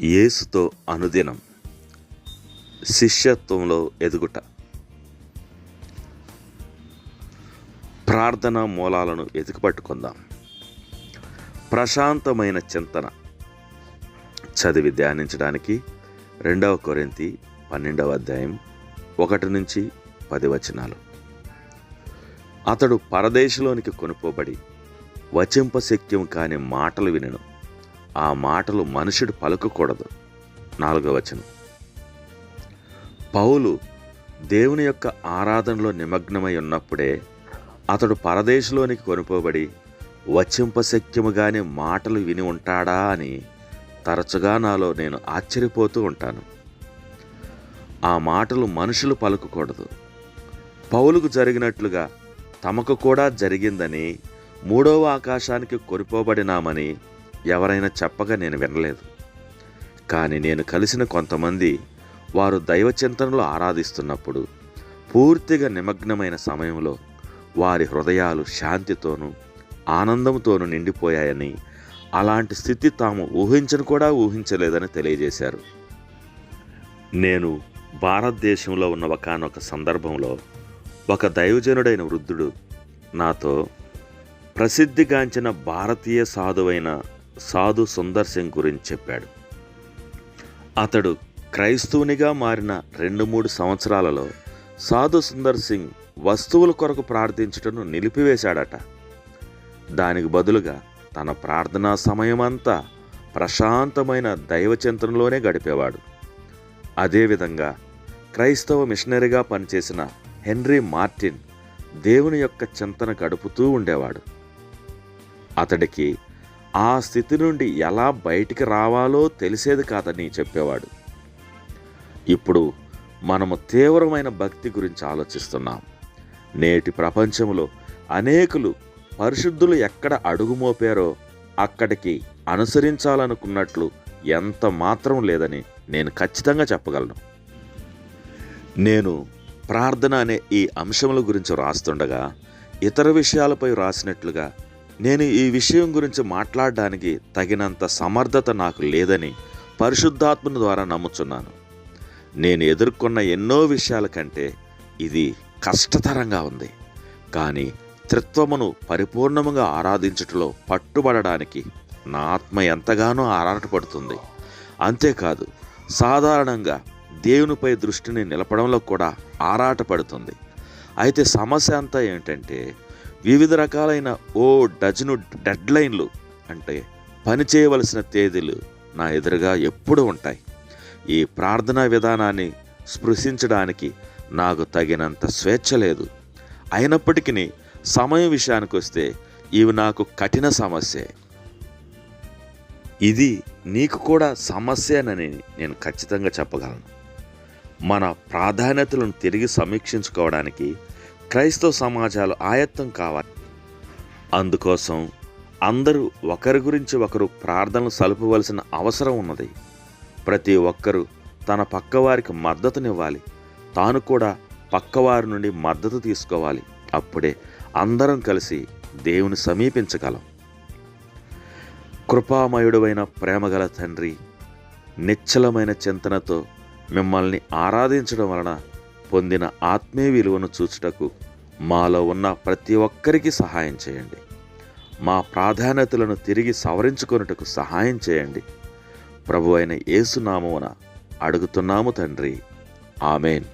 యేసుతో అనుదినం శిష్యత్వంలో ఎదుగుట. ప్రార్థనా మూలాలను ఎదుకుపట్టుకుందాం ప్రశాంతమైన చింతన. చదివి ధ్యానించడానికి రెండవ కొరింతి పన్నెండవ అధ్యాయం ఒకటి నుంచి పది వచనాలు. అతడు పరదేశంలోనికి కొనుక్కోబడి వచింపశక్యం కాని మాటలు వినను. ఆ మాటలు మనుషుడు పలుకకూడదు. నాలుగవ వచనం. పౌలు దేవుని యొక్క ఆరాధనలో నిమగ్నమై ఉన్నప్పుడే అతడు పరదేశంలోనికి కొనుపోబడి వచింపశక్యముగానే మాటలు విని ఉంటాడా అని తరచుగా నాలో నేను ఆశ్చర్యపోతూ ఉంటాను. ఆ మాటలు మనుషులు పలుకకూడదు. పౌలుకు జరిగినట్లుగా తమకు కూడా జరిగిందని మూడవ ఆకాశానికి కొనిపోబడినామని ఎవరైనా చెప్పగా నేను వినలేదు. కానీ నేను కలిసిన కొంతమంది వారు దైవ చింతనలో ఆరాధిస్తున్నప్పుడు పూర్తిగా నిమగ్నమైన సమయంలో వారి హృదయాలు శాంతితోనూ ఆనందంతోనూ నిండిపోయాయని అలాంటి స్థితి తాము ఊహించను కూడా ఊహించలేదని తెలియజేశారు. నేను భారతదేశంలో ఉన్న ఒకనొక సందర్భంలో ఒక దైవజనుడైన వృద్ధుడు నాతో ప్రసిద్ధిగాంచిన భారతీయ సాధువైన సాధు సుందర్ సింగ్ గురించి చెప్పాడు. అతడు క్రైస్తవునిగా మారిన రెండు మూడు సంవత్సరాలలో సాధు సుందర్ సింగ్ వస్తువుల కొరకు ప్రార్థించటను నిలిపివేశాడట. దానికి బదులుగా తన ప్రార్థనా సమయమంతా ప్రశాంతమైన దైవచింతనలోనే గడిపేవాడు. అదేవిధంగా క్రైస్తవ మిషనరీగా పనిచేసిన హెన్రీ మార్టిన్ దేవుని యొక్క చింతన గడుపుతూ ఉండేవాడు. అతడికి ఆ స్థితి నుండి ఎలా బయటికి రావాలో తెలిసేది కాదని చెప్పేవాడు. ఇప్పుడు మనము తీవ్రమైన భక్తి గురించి ఆలోచిస్తున్నాం. నేటి ప్రపంచంలో అనేకులు పరిశుద్ధులు ఎక్కడ అడుగు మోపారో అక్కడికి అనుసరించాలనుకున్నట్లు ఎంత మాత్రం లేదని నేను ఖచ్చితంగా చెప్పగలను. నేను ప్రార్థన అనే ఈ అంశముల గురించి రాస్తుండగా ఇతర విషయాలపై రాసినట్లుగా నేను ఈ విషయం గురించి మాట్లాడడానికి తగినంత సమర్థత నాకు లేదని పరిశుద్ధాత్మని ద్వారా నమ్ముచున్నాను. నేను ఎదుర్కొన్న ఎన్నో విషయాల కంటే ఇది కష్టతరంగా ఉంది. కానీ త్రిత్వమును పరిపూర్ణముగా ఆరాధించుటలో పట్టుబడడానికి నా ఆత్మ ఎంతగానో ఆరాటపడుతుంది అంతేకాదు సాధారణంగా దేవునిపై దృష్టిని నిలపడంలో కూడా ఆరాటపడుతుంది అయితే సమస్య అంతా ఏంటంటే వివిధ రకాలైన ఓ డజను డెడ్లైన్లు అంటే పని చేయవలసిన తేదీలు నా ఎదురుగా ఎప్పుడూ ఉంటాయి. ఈ ప్రార్థనా విధానాన్ని స్పృశించడానికి నాకు తగినంత స్వేచ్ఛ లేదు. అయినప్పటికీ సమయం విషయానికి వస్తే ఇవి నాకు కఠిన సమస్యే. ఇది నీకు కూడా సమస్యనని నేను ఖచ్చితంగా చెప్పగలను. మన ప్రాధాన్యతలను తిరిగి సమీక్షించుకోవడానికి క్రైస్తవ సమాజాలు ఆయత్తం కావాలి. అందుకోసం అందరూ ఒకరి గురించి ఒకరు ప్రార్థనలు సలుపవలసిన అవసరం ఉన్నది. ప్రతి ఒక్కరూ తన పక్కవారికి మద్దతునివ్వాలి. తాను కూడా పక్కవారి నుండి మద్దతు తీసుకోవాలి. అప్పుడే అందరం కలిసి దేవుని సమీపించగలం. కృపామయుడమైన ప్రేమగల తండ్రి నిశ్చలమైన చింతనతో మిమ్మల్ని ఆరాధించడం వలన పొందిన ఆత్మీయ విలువను చూచుటకు మాలో ఉన్న ప్రతి ఒక్కరికి సహాయం చేయండి. మా ప్రాధాన్యతలను తిరిగి సవరించుకొనుటకు సహాయం చేయండి. ప్రభు అయిన యేసునామమున అడుగుతున్నాము తండ్రి. ఆమెన్.